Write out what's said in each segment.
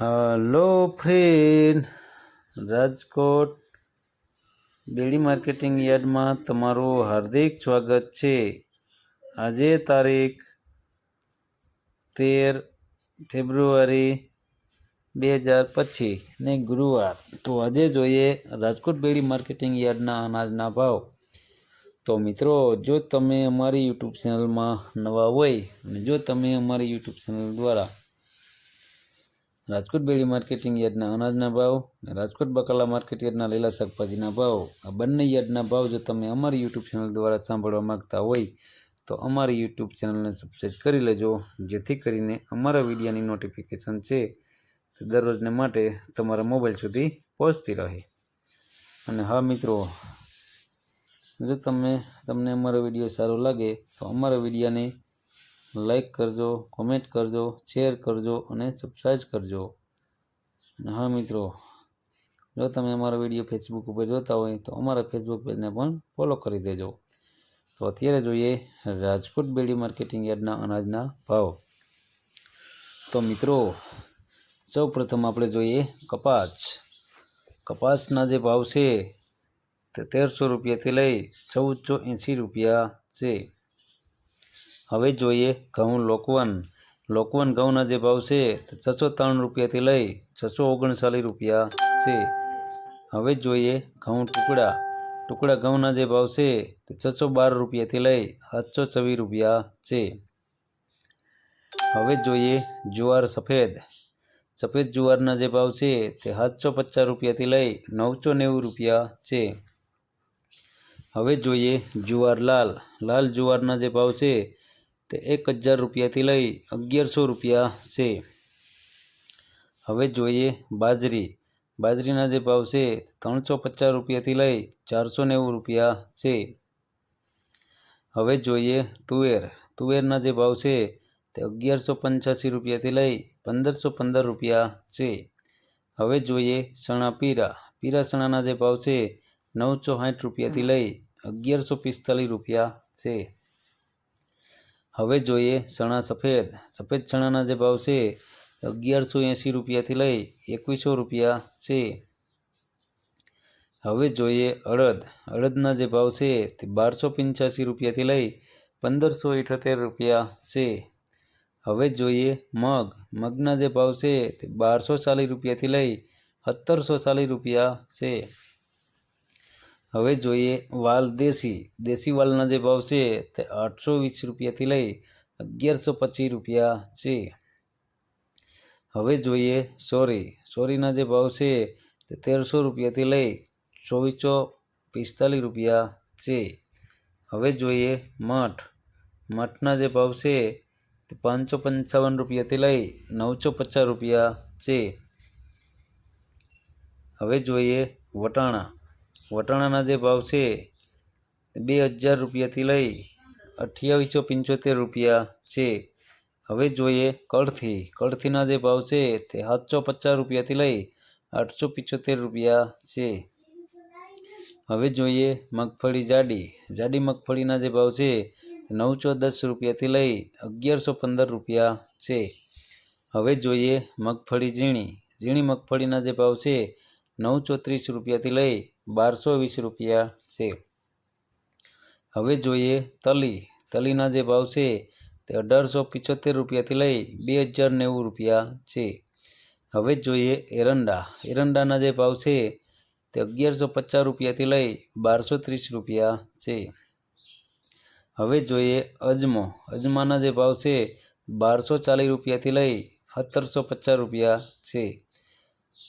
Hello friend Rajkot dairy marketing યાર્ડમાં તમારું હાર્દિક સ્વાગત છે. આજે તારીખ તેર ફેબ્રુઆરી બે હજાર પચીસ ને ગુરુવાર. તો આજે જોઈએ રાજકોટ ડેરી માર્કેટિંગ યાર્ડના અનાજના ભાવ. તો મિત્રો, જો તમે અમારી યુટ્યુબ ચેનલમાં નવા હોય અને જો તમે અમારી યુટ્યુબ ચેનલ દ્વારા રાજકોટ બેડી માર્કેટિંગ યાર્ડના અનાજના ભાવ અને રાજકોટ બકાલા માર્કેટ યાર્ડના લીલા શાકભાજીના ભાવ. આ બંને યાર્ડના ભાવ જો તમે અમારી યુટ્યુબ ચેનલ દ્વારા સાંભળવા માગતા હોય, તો અમારી યુટ્યુબ ચેનલને સબસ્ક્રાઈબ કરી લેજો, જેથી કરીને અમારા વિડીયોની નોટિફિકેશન છે દરરોજને માટે તમારા મોબાઈલ સુધી પહોંચતી રહે. અને હા મિત્રો, જો તમે, તમને અમારો વીડિયો સારો લાગે, તો અમારા વિડીયોને લાઈક કરજો કોમેન્ટ કરજો શેર કરજો અને સબસ્ક્રાઈબ કરજો. અને હા મિત્રો, જો તમે અમારો વીડિયો ફેસબુક ઉપર જોતા હોય તો અમારા ફેસબુક પેજને પણ ફોલો કરી દેજો. તો અત્યારે જોઈએ રાજકોટ બેડી માર્કેટિંગ યાર્ડના અનાજના ભાવ. તો મિત્રો સૌ પ્રથમ આપણે જોઈએ કપાસ. કપાસના જે ભાવ છે તે તેરસો રૂપિયાથી લઈ ચૌદસો એંસી રૂપિયા છે. હવે જોઈએ ઘઉં લોકવન. લોકવન ઘઉંના જે ભાવ છે છસો ત્રણ રૂપિયાથી લઈ છસો ઓગણચાલીસ રૂપિયા છે. હવે જોઈએ ઘઉં ટુકડા. ટુકડા ઘઉંના જે ભાવ છે તે છસો બાર રૂપિયાથી લઈ સાતસો છવ્વીસ રૂપિયા છે. હવે જોઈએ જુવાર સફેદ. સફેદ જુવારના જે ભાવ છે તે સાતસો પચાસ રૂપિયાથી લઈ નવસો નેવું રૂપિયા છે. હવે જોઈએ જુવાર લાલ. લાલ જુવારના જે ભાવ છે તે એક હજાર રૂપિયાથી લઈ અગિયારસો રૂપિયા છે. હવે જોઈએ બાજરી. બાજરીના જે ભાવ છે, ત્રણસો પચાસ રૂપિયાથી લઈ ચારસો નેવું રૂપિયા છે. હવે જોઈએ તુવેર. તુવેરના જે ભાવ છે, તે અગિયારસો પંચ્યાસી રૂપિયાથી લઈ પંદરસો પંદર રૂપિયા છે. હવે જોઈએ સણા પીરા. પીરા સણાના જે ભાવ છે, નવસો સાઠ રૂપિયાથી લઈ અગિયારસો પિસ્તાલીસ રૂપિયા છે. હવે જોઈએ ચણા સફેદ. સફેદ ચણાના જે ભાવ છે, અગિયારસો એંસી રૂપિયાથી લઈ એકવીસો રૂપિયા છે. હવે જોઈએ અડદ. અડદના જે ભાવ છે, તે બારસો પંચ્યાસી રૂપિયાથી લઈ પંદરસો ઇઠોતેર રૂપિયા છે. હવે જોઈએ મગ. મગના જે ભાવ છે, તે બારસો ચાલીસ રૂપિયાથી લઈ સત્તરસો ચાલીસ રૂપિયા છે. હવે જોઈએ વાલ દેશી. દેશી વાલના જે ભાવ છે તે આઠસો વીસ રૂપિયાથી લઈ અગિયારસો પચીસ રૂપિયા છે. હવે જોઈએ સોરી. સોરીના જે ભાવ છે તે તેરસો રૂપિયાથી લઈ ચોવીસો પિસ્તાલીસ રૂપિયા છે. હવે જોઈએ મઠ. મઠના જે ભાવ છે તે પાંચસો પંચાવન રૂપિયાથી લઈ નવસો પચાસ રૂપિયા છે. હવે જોઈએ વટાણા. વટાણાના જે ભાવ છે, બે હજાર રૂપિયાથી લઈ અઠ્યાવીસો પંચોતેર રૂપિયા છે. હવે જોઈએ કળથી. કળથીના જે ભાવ છે, તે સાતસો પચાસ રૂપિયાથી લઈ આઠસો પંચોતેર રૂપિયા છે. હવે જોઈએ મગફળી જાડી. જાડી મગફળીના જે ભાવ છે નવસો દસ રૂપિયાથી લઈ અગિયારસો પંદર રૂપિયા છે. હવે જોઈએ મગફળી ઝીણી. ઝીણી મગફળીના જે ભાવ છે નવ ચોત્રીસ રૂપિયાથી લઈ બારસો વીસ રૂપિયા છે. હવે જોઈએ તલી. તલીના જે ભાવ છે તે અઢારસો પિચોતેર રૂપિયાથી લઈ બે હજાર નેવું રૂપિયા છે. હવે જોઈએ એરંડા. એરંડાના જે ભાવ છે તે અગિયારસો પચાસ રૂપિયાથી લઈ બારસો ત્રીસ રૂપિયા છે. હવે જોઈએ અજમો. અજમાના જે ભાવ છે બારસો ચાલીસ રૂપિયાથી લઈ સત્તરસો પચાસ રૂપિયા છે.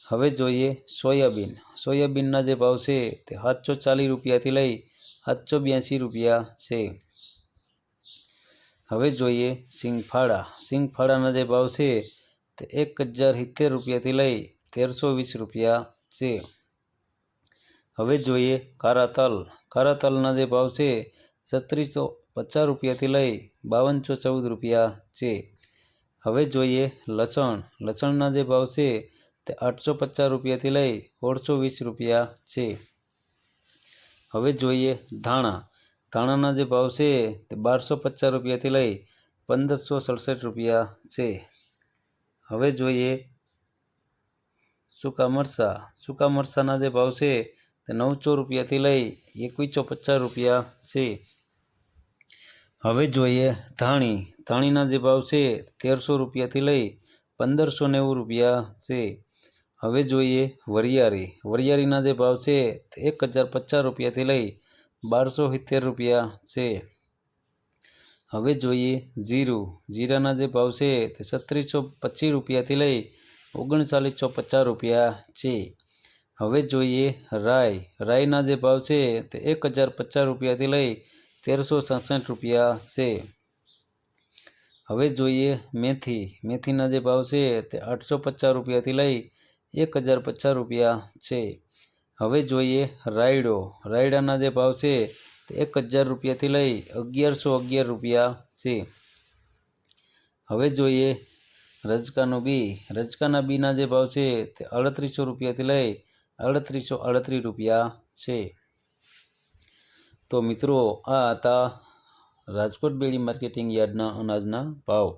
હવે જોઈએ સોયાબીન. સોયાબીનના જે ભાવ છે તે સાતસો ચાલીસ રૂપિયાથી લઈ સાતસો બ્યાસી રૂપિયા છે. હવે જોઈએ સિંગફાળા. સિંગફાળાના જે ભાવ છે તે એક હજાર સિત્તેર રૂપિયાથી લઈ તેરસો વીસ રૂપિયા છે. હવે જોઈએ કારા તલ કારા તલના જે ભાવ છે છત્રીસો પચાસ રૂપિયાથી લઈ બાવનસો ચૌદ રૂપિયા છે. હવે જોઈએ લસણ. લસણના જે ભાવ છે તે આઠસો પચાસ રૂપિયાથી લઈ સોળસો વીસ રૂપિયા છે. હવે જોઈએ ધાણા. ધાણાના જે ભાવ છે તે બારસો પચાસ રૂપિયાથી લઈ પંદરસો સડસઠ રૂપિયા છે. હવે જોઈએ સૂકા મરચાં. સૂકા મરચાંના જે ભાવ છે તે નવસો રૂપિયાથી લઈ એકવીસો પચાસ રૂપિયા છે. હવે જોઈએ ધાણી. ધાણીના જે ભાવ છે તેરસો રૂપિયાથી લઈ પંદરસો નેવું રૂપિયા છે. હવે જોઈએ વરિયાળી. વરિયાળીના જે ભાવ છે એક હજાર પચાસ રૂપિયાથી લઈ બારસો સિત્તેર રૂપિયા છે. હવે જોઈએ જીરું. જીરાના જે ભાવ છે તે છત્રીસો પચીસ રૂપિયાથી લઈ ઓગણચાલીસો પચાસ રૂપિયા છે. હવે જોઈએ રાય રાયના જે ભાવ છે તે એક હજાર પચાસ રૂપિયાથી લઈ તેરસો સડસઠ રૂપિયા છે. હવે જોઈએ મેથી. મેથીના જે ભાવ છે તે આઠસો પચાસ રૂપિયાથી લઈ એક હજાર પચાસ રૂપિયા છે. હવે જોઈએ રાયડો. રાયડાના જે ભાવ છે તે એક હજાર રૂપિયાથી લઈ અગિયારસો અગિયાર રૂપિયા છે. હવે જોઈએ રજકાનું બી. રજકાના બીના જે ભાવ છે તે અડત્રીસો રૂપિયાથી લઈ અડત્રીસો અડત્રીસ રૂપિયા છે. તો મિત્રો, આ હતા રાજકોટ બેડી માર્કેટિંગ યાર્ડના અનાજના ભાવ.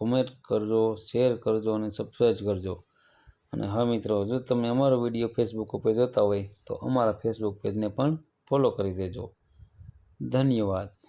કોમેન્ટ કરજો શેર કરજો અને સબસ્ક્રાઈબ કરજો. અને હા મિત્રો, જો તમે અમારો વીડિયો ફેસબુક ઉપર જોતા હોય, તો અમારા ફેસબુક પેજને પણ ફોલો કરી દેજો. ધન્યવાદ.